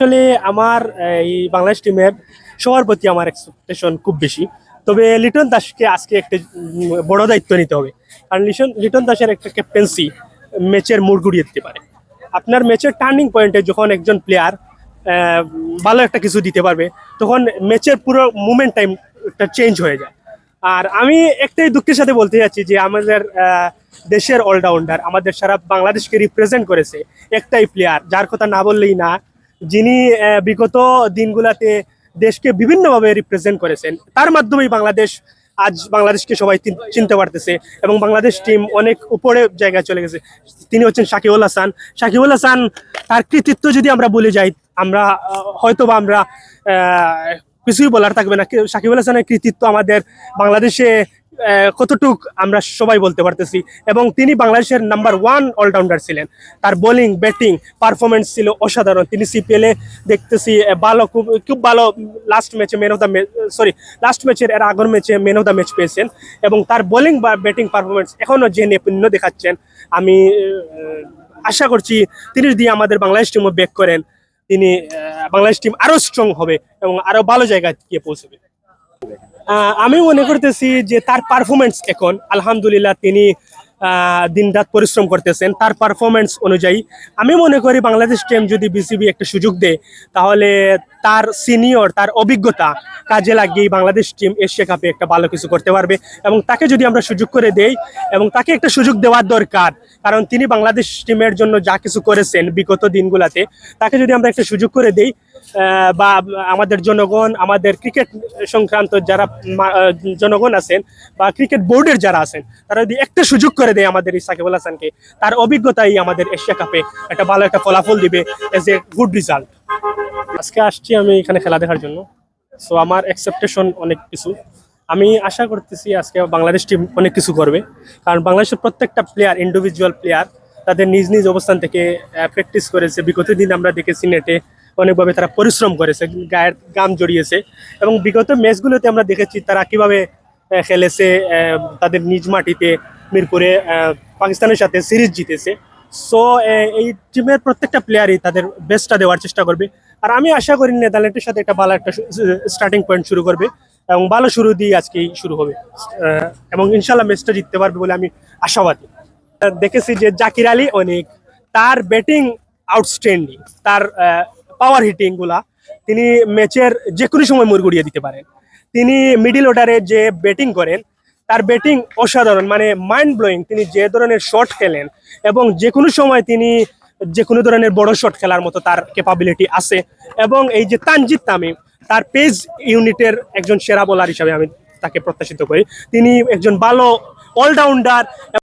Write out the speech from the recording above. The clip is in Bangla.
আসলে আমার এই বাংলাদেশ টিমের সবার প্রতি আমার এক্সপেকটেশন খুব বেশি। তবে লিটন দাসকে আজকে একটা বড় দায়িত্ব নিতে হবে। কারণ লিটন লিটন দাসের একটা ক্যাপ্টেন্সি ম্যাচের মোড় ঘুরিয়ে দিতে পারে। আপনার ম্যাচের টার্নিং পয়েন্টে যখন একজন প্লেয়ার ভালো একটা কিছু দিতে পারবে, তখন ম্যাচের পুরো মুভমেন্ট টাইমটা চেঞ্জ হয়ে যায়। আর আমি একটাই দুঃখের সাথে বলতে যাচ্ছি যে, আমাদের দেশের অলরাউন্ডার আমাদের সারা বাংলাদেশকে রিপ্রেজেন্ট করেছে একটাই প্লেয়ার যার কথা না বললেই না যিনি বিগত দিনগুলাতে দেশকে বিভিন্নভাবে রিপ্রেজেন্ট করেছেন, তার মাধ্যমেই বাংলাদেশ আজ বাংলাদেশকে সবাই চিনতে পারতেছে এবং বাংলাদেশ টিম অনেক উপরে জায়গায় চলে গেছে। তিনি হচ্ছেন শাকিউল হাসান। শাকিউল হাসান, তার কৃতিত্ব যদি আমরা বলে যাই, আমরা হয়তো বা আমরা কিছুই বলার থাকবে না। শাকিবুল হাসানের কৃতিত্ব আমাদের বাংলাদেশে কতটুক আমরা সবাই বলতে পারতেছি। এবং তিনি বাংলাদেশের নাম্বার ওয়ান অলরাউন্ডার ছিলেন। তার বোলিং ব্যাটিং পারফরমেন্স ছিল অসাধারণ। তিনি সিপিএল এ দেখতেছি ভালো, খুব খুব ভালো লাস্ট ম্যাচে man of the sorry last ম্যাচের এর আগের ম্যাচে ম্যান অফ দ্য ম্যাচ পেয়েছেন। এবং তার বোলিং বা ব্যাটিং পারফরমেন্স এখনও যে নৈপুণ্য দেখাচ্ছেন, আমি আশা করছি তিনি যদি আমাদের বাংলাদেশ টিমও ব্যাক করেন। তিনি বাংলাদেশ টিম আরও স্ট্রং হবে এবং আরও ভালো জায়গায় গিয়ে পৌঁছবে। আমি মনে করতেছি যে তার পারফরমেন্স এখন, আলহামদুলিল্লাহ তিনি দিনরাত পরিশ্রম করতেছেন। তার পারফরমেন্স অনুযায়ী আমি মনে করি বাংলাদেশ টিম যদি বিসিবি একটা সুযোগ দেয়, তাহলে তার সিনিয়র তার অভিজ্ঞতা কাজে লাগিয়ে বাংলাদেশ টিম এশিয়া কাপে একটা ভালো কিছু করতে পারবে এবং তাকে যদি আমরা সুযোগ করে দেই এবং তাকে একটা সুযোগ দেওয়ার দরকার, কারণ তিনি বাংলাদেশ টিমের জন্য যা কিছু করেছেন বিগত দিনগুলাতে, তাকে যদি আমরা একটা সুযোগ করে দেই বা আমাদের জনগণ, আমাদের ক্রিকেট সংক্রান্ত যারা জনগণ আছেন বা ক্রিকেট বোর্ডের যারা আছেন, তারা যদি একটা সুযোগ করে দেয় আমাদের এই সাকিবুল হাসানকে, তার অভিজ্ঞতাই আমাদের এশিয়া কাপে একটা ভালো একটা ফলাফল দিবে এজ এ গুড রেজাল্ট আজকে আসছি আমি এখানে খেলা দেখার জন্য। সো আমার এক্সেপটেশন অনেক কিছু। আমি আশা করতেছি আজকে বাংলাদেশ টিম অনেক কিছু করবে। কারণ বাংলাদেশের প্রত্যেকটা প্লেয়ার ইন্ডিভিজুয়াল প্লেয়ার তাদের নিজ নিজ অবস্থান থেকে প্র্যাকটিস করেছে। বিগত দিন আমরা দেখেছি নেটে অনেকভাবে তারা পরিশ্রম করেছে, গায়ের গাম জড়িয়েছে। এবং বিগত ম্যাচগুলোতে আমরা দেখেছি তারা কীভাবে খেলেছে তাদের নিজ মাটিতে মিরপুরে পাকিস্তানের সাথে সিরিজ জিতেছে। সো এই টিমের প্রত্যেকটা প্লেয়ারই তাদের বেস্টটা দেওয়ার চেষ্টা করবে। আর আমি আশা করি নেদারল্যান্ডের সাথে একটা ভালো একটা স্টার্টিং পয়েন্ট শুরু করবে এবং ভালো শুরু দিয়ে আজকেই শুরু হবে। এবং ইনশাল্লাহ ম্যাচটা জিততে পারবে বলে আমি আশাবাদী। দেখেছি যে জাকির আলী অনেক, তার ব্যাটিং আউটস্ট্যান্ডিং তার পাওয়ার হিটিংগুলা তিনি ম্যাচের যে কোনো সময় মোড় গড়িয়ে দিতে পারেন। তিনি মিডিল অর্ডারে যে ব্যাটিং করেন, তার ব্যাটিং অসাধারণ মানে মাইন্ড ব্লোয়িং তিনি যে ধরনের শট খেলেন এবং যে কোনো সময় তিনি যে কোনো ধরনের বড় শট খেলার মতো তার ক্যাপাবিলিটি আছে। এবং এই যে তানজিদ তামিম তার পেজ ইউনিটের একজন সেরা বোলার হিসাবে আমি তাকে প্রত্যাশিত করি। তিনি একজন ভালো অলরাউন্ডার